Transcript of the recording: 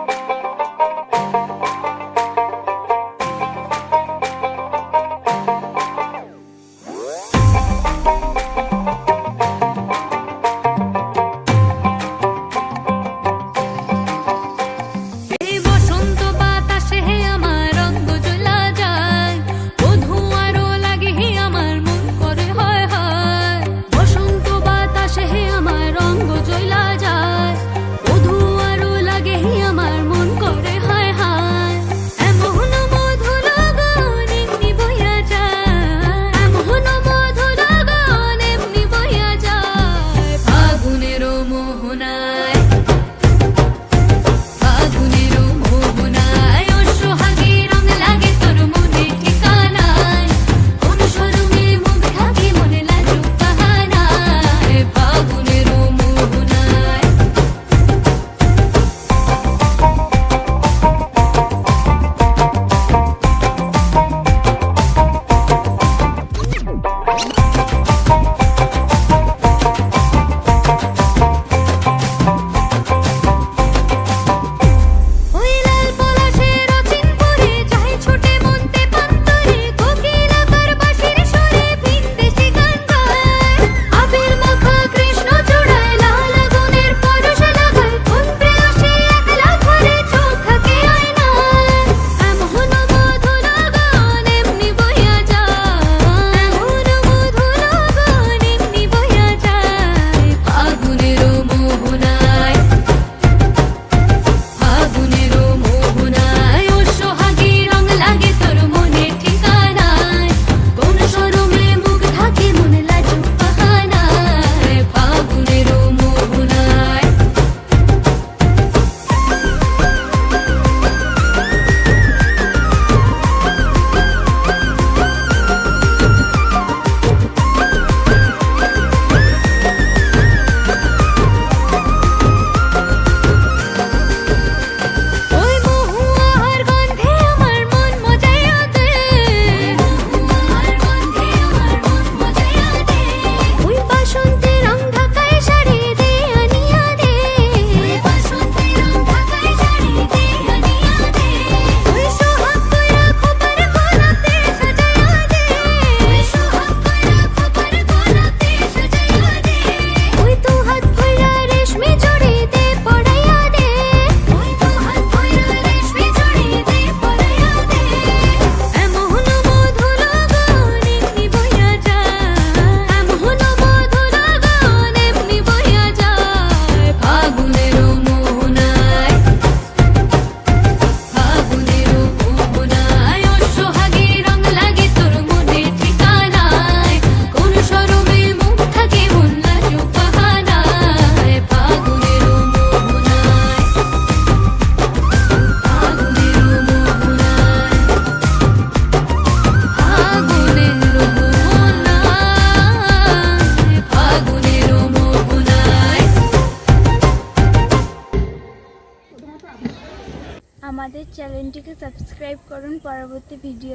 you. আমাদের চ্যানেলটিকে subscribe করুন পরবর্তী ভিডিও